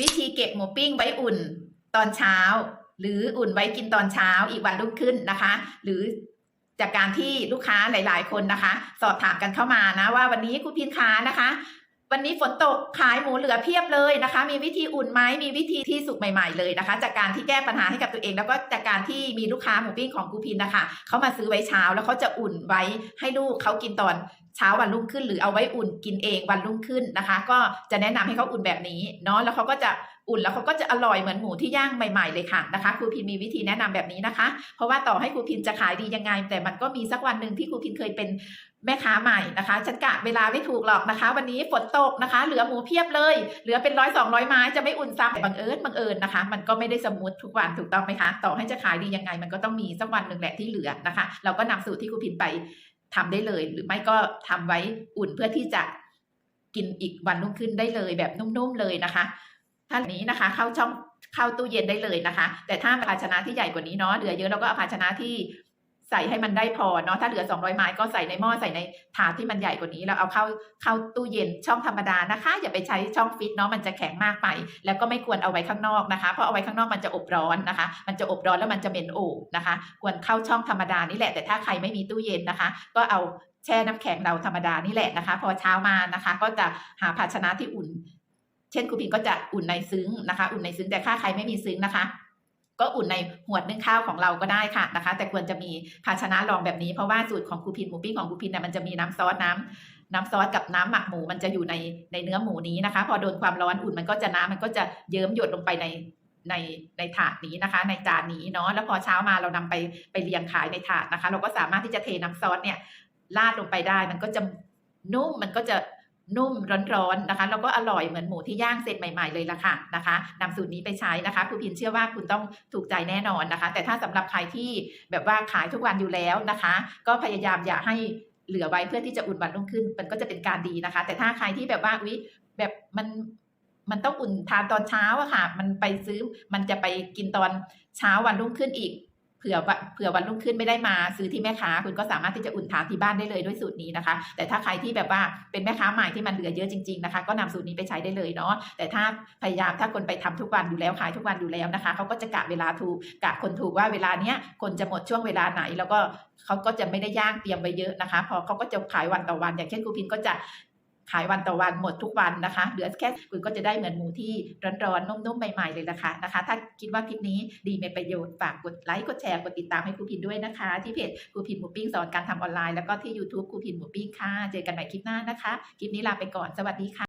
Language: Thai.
วิธีเก็บหมูปิ้งไว้อุ่นตอนเช้า หรืออุ่นไว้กินตอนเช้าอีกวันรุ่งขึ้นนะคะ หรือจากการที่ลูกค้าหลาย ๆ คนนะคะ สอบถามกันเข้ามานะว่าวันนี้คุณพินค้านะคะ วันนี้ฝนตกขายหมูเหลือเพียบเลยนะคะ มีวิธีอุ่นไหมมีวิธีที่สุกใหม่ๆเลยนะคะ จากการที่แก้ปัญหาให้กับตัวเอง แล้วก็จากการที่มีลูกค้าหมูปิ้งของกูพินนะคะเขามาซื้อไว้เช้าแล้วเขาจะอุ่นไว้ให้ลูกเขากินตอนเช้าวันรุ่งขึ้น หรือเอาไว้อุ่นกินเองวันรุ่งขึ้นนะคะ ก็จะแนะนำให้เขาอุ่นแบบนี้เนาะแล้วเขาก็จะอุ่นแล้วเขาก็จะอร่อยเหมือนหมูที่ย่างใหม่ๆเลยค่ะนะคะครูพินมีวิธีแนะนำแบบนี้นะคะ เพราะว่าต่อให้ครูพินจะขายดียังไง แต่มันก็มีสักวันหนึ่งที่ครูพินเคยเป็น แม่ค้าใหม่นะคะฉันกะเวลาไม่ถูกหรอกนะคะ วันนี้ฝนตกนะคะ เหลือหมูเพียบเลย เหลือเป็นร้อยสองร้อยไม้จะไม่อุ่นซ้ำบังเอิญบังเอิญนะคะ มันก็ไม่ได้สมูททุกวันถูกต้องไหมคะ ต่อให้จะขายดียังไง มันก็ต้องมีสักวันหนึ่งแหละที่เหลือนะคะ เราก็นำสูตรที่ครูพินไปทำได้เลย หรือไม่ก็ทำไว้อุ่นเพื่อที่จะกินอีกวันรุ่งขึ้นได้เลยแบบนุ่มๆเลยนะคะท่านนี้นะคะเข้าช่องเข้าตู้เย็นได้เลยนะคะ แต่ถ้าภาชนะที่ใหญ่กว่านี้เนาะเหลือเยอะเราก็เอาภาชนะที่ ใส่ให้มันได้พอเนาะถ้าเหลือ 200 ไม้ก็ใส่ในหม้อใส่ในถาดที่มันใหญ่กว่านี้แล้วเอาเข้าเข้าตู้เย็นช่องธรรมดานะคะ อย่าไปใช้ช่องฟิตเนาะมันจะแข็งมากไป แล้วก็ไม่ควรเอาไว้ข้างนอกนะคะเพราะเอาไว้ข้างนอกมันจะอบร้อนนะคะ มันจะอบร้อนแล้วมันจะเหม็นโอบนะคะ ควรเข้าช่องธรรมดานี่แหละแต่ถ้าใครไม่มีตู้เย็นนะคะ ก็เอาแช่น้ำแข็งเราธรรมดานี่แหละนะคะ พอเช้ามานะคะ ก็จะหาภาชนะที่อุ่น เช่นครูพินก็จะอุ่นในซึ้งนะคะ อุ่นในซึ้งแต่ถ้าใครไม่มีซึ้งนะคะ ก็อุ่นในหวดนึ่งข้าวของเราก็ได้ค่ะนะคะ แต่ควรจะมีภาชนะรองแบบนี้เพราะว่าสูตรของครูพินหมูปิ้งของครูพินเนี่ยมันจะมีน้ำซอสน้ำน้ำซอสกับน้ำหมักหมูมันจะอยู่ในในเนื้อหมูนี้นะคะ พอโดนความร้อนอุ่นมันก็จะน้ำมันก็จะเยิ้มหยดลงไปในในในถาดนี้นะคะ ในจานนี้เนาะแล้วพอเช้ามาเรานำไปไปเรียงขายในถาดนะคะ เราก็สามารถที่จะเทน้ำซอสเนี่ยราดลงไปได้ มันก็จะนุ่มมันก็จะ นุ่มร้อนๆนะคะ แล้วก็อร่อยเหมือนหมูที่ย่างเสร็จใหม่ๆเลยละค่ะนะคะนำสูตรนี้ไปใช้นะคะครูพินเชื่อว่าคุณต้องถูกใจแน่นอนนะคะ แต่ถ้าสำหรับใครที่แบบว่าขายทุกวันอยู่แล้วนะคะ ก็พยายามอย่าให้เหลือไว้เพื่อที่จะอุ่นวันรุ่งขึ้น มันก็จะเป็นการดีนะคะ แต่ถ้าใครที่แบบว่าวิแบบมันมันต้องอุ่นทานตอนเช้าอะค่ะ มันไปซื้อมันจะไปกินตอนเช้าวันรุ่งขึ้นอีก เผื่อว่าเผื่อวันรุ่งขึ้นไม่ได้มาซื้อที่แม่ค้า คุณก็สามารถที่จะอุ่นทานที่บ้านได้เลยด้วยสูตรนี้นะคะ แต่ถ้าใครที่แบบว่าเป็นแม่ค้าใหม่ที่มันเหลือเยอะจริงๆนะคะ ก็นำสูตรนี้ไปใช้ได้เลยเนาะแต่ถ้าพยายามถ้าคนไปทำทุกวันอยู่แล้วขายทุกวันอยู่แล้วนะคะเขาก็จะกะเวลาถูกกะคนถูกว่าเวลาเนี้ยคนจะหมดช่วงเวลาไหน แล้วก็เขาก็จะไม่ได้ย่างเตรียมไว้เยอะนะคะ พอเขาก็จะขายวันต่อวัน อย่างเช่นครูพินก็จะ ขายวันต่อวันหมดทุกวันนะคะเหลือแค่คุณก็จะได้เหมือนหมูที่ร้อนๆนุ่มๆใหม่ๆเลยนะคะนะคะ ถ้าคิดว่าคลิปนี้ดีมีประโยชน์ฝากกดไลค์กดแชร์กดติดตามให้ครูพินด้วยนะคะ ที่เพจครูพินหมูปิ้งสอนการทำออนไลน์แล้วก็ที่ YouTube ครูพินหมูปิ้งค่ะเจอกันใหม่คลิปหน้านะคะคลิปนี้ลาไปก่อนสวัสดีค่ะ